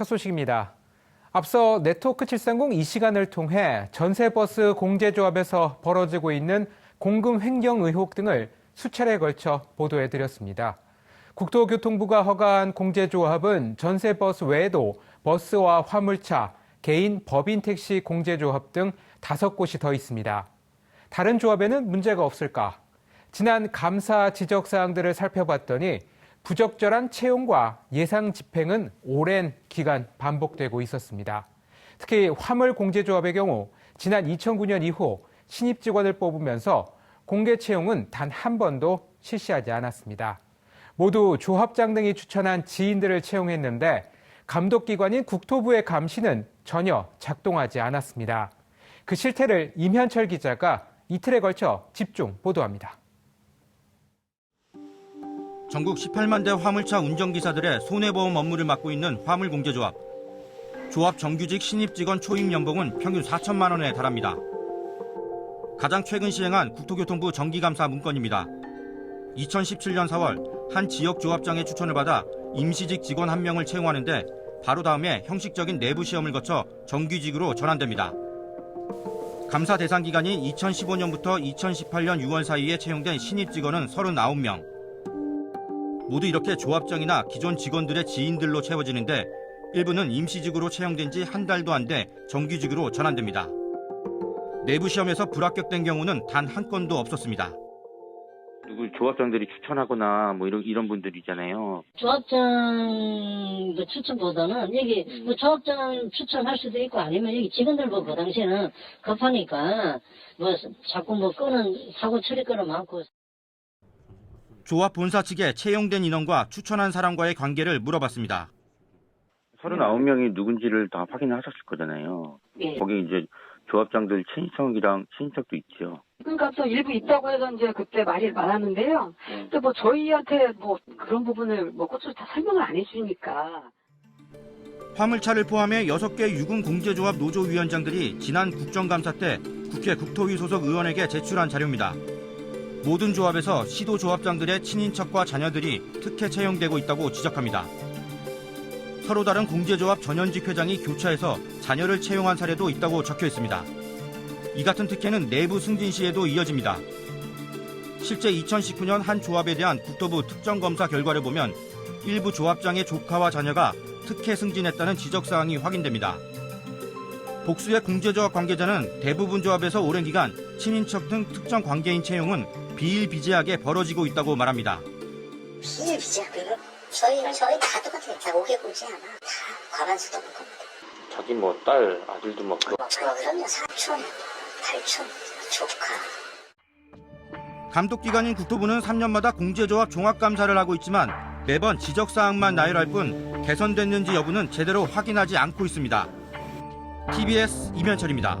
첫 소식입니다. 앞서 네트워크 730 이 시간을 통해 전세버스 공제조합에서 벌어지고 있는 공금 횡령 의혹 등을 수차례에 걸쳐 보도해드렸습니다. 국토교통부가 허가한 공제조합은 전세버스 외에도 버스와 화물차, 개인 법인 택시 공제조합 등 다섯 곳이 더 있습니다. 다른 조합에는 문제가 없을까? 지난 감사 지적 사항들을 살펴봤더니 부적절한 채용과 예상 집행은 오랜 기간 반복되고 있었습니다. 특히 화물 공제조합의 경우 지난 2009년 이후 신입 직원을 뽑으면서 공개 채용은 단 한 번도 실시하지 않았습니다. 모두 조합장 등이 추천한 지인들을 채용했는데 감독기관인 국토부의 감시는 전혀 작동하지 않았습니다. 그 실태를 임현철 기자가 이틀에 걸쳐 집중 보도합니다. 전국 18만 대 화물차 운전기사들의 손해보험 업무를 맡고 있는 화물공제조합. 조합 정규직 신입 직원 초임 연봉은 평균 4천만 원에 달합니다. 가장 최근 시행한 국토교통부 정기감사 문건입니다. 2017년 4월 한 지역 조합장의 추천을 받아 임시직 직원 한 명을 채용하는데 바로 다음에 형식적인 내부 시험을 거쳐 정규직으로 전환됩니다. 감사 대상 기간이 2015년부터 2018년 6월 사이에 채용된 신입 직원은 39명. 모두 이렇게 조합장이나 기존 직원들의 지인들로 채워지는데 일부는 임시직으로 채용된 지 한 달도 안 돼 정규직으로 전환됩니다. 내부 시험에서 불합격된 경우는 단 한 건도 없었습니다. 누구 조합장들이 추천하거나 뭐 이런 이런 분들 있잖아요. 조합장 그 추천보다는 여기 뭐 조합장 추천할 수도 있고 아니면 여기 직원들 뭐 그 당시에는 급하니까 뭐 자꾸 뭐 끄는 사고 처리 건은 많고 조합 본사 측에 채용된 인원과 추천한 사람과의 관계를 물어봤습니다. 39명이 누군지를 다 확인하셨을 거잖아요. 예. 거기 이제 조합장들 친인척이랑 친인척도 있죠. 그러니까 또 일부 있다고 해서 이제 그때 말이 많았는데요. 근데 뭐 저희한테 뭐 그런 부분을 뭐 꼬투리 다 설명을 안 해주니까. 화물차를 포함해 6개 유금 공제조합 노조위원장들이 지난 국정감사 때 국회 국토위 소속 의원에게 제출한 자료입니다. 모든 조합에서 시도 조합장들의 친인척과 자녀들이 특혜 채용되고 있다고 지적합니다. 서로 다른 공제조합 전현직 회장이 교차해서 자녀를 채용한 사례도 있다고 적혀 있습니다. 이 같은 특혜는 내부 승진 시에도 이어집니다. 실제 2019년 한 조합에 대한 국토부 특정검사 결과를 보면 일부 조합장의 조카와 자녀가 특혜 승진했다는 지적사항이 확인됩니다. 복수의 공제조합 관계자는 대부분 조합에서 오랜 기간 친인척 등 특정 관계인 채용은 비일비재하게 벌어지고 있다고 말합니다. 비일비재하고요. 저희는 저희 다 똑같아요. 다 오개고지 않아. 다 과반수 넘을 겁니다. 자기 뭐 딸 아들도 막 그런 뭐 그러면 사촌, 팔촌, 조카. 감독 기관인 국토부는 3년마다 공제조합 종합감사를 하고 있지만 매번 지적 사항만 나열할 뿐 개선됐는지 여부는 제대로 확인하지 않고 있습니다. TBS 이면철입니다.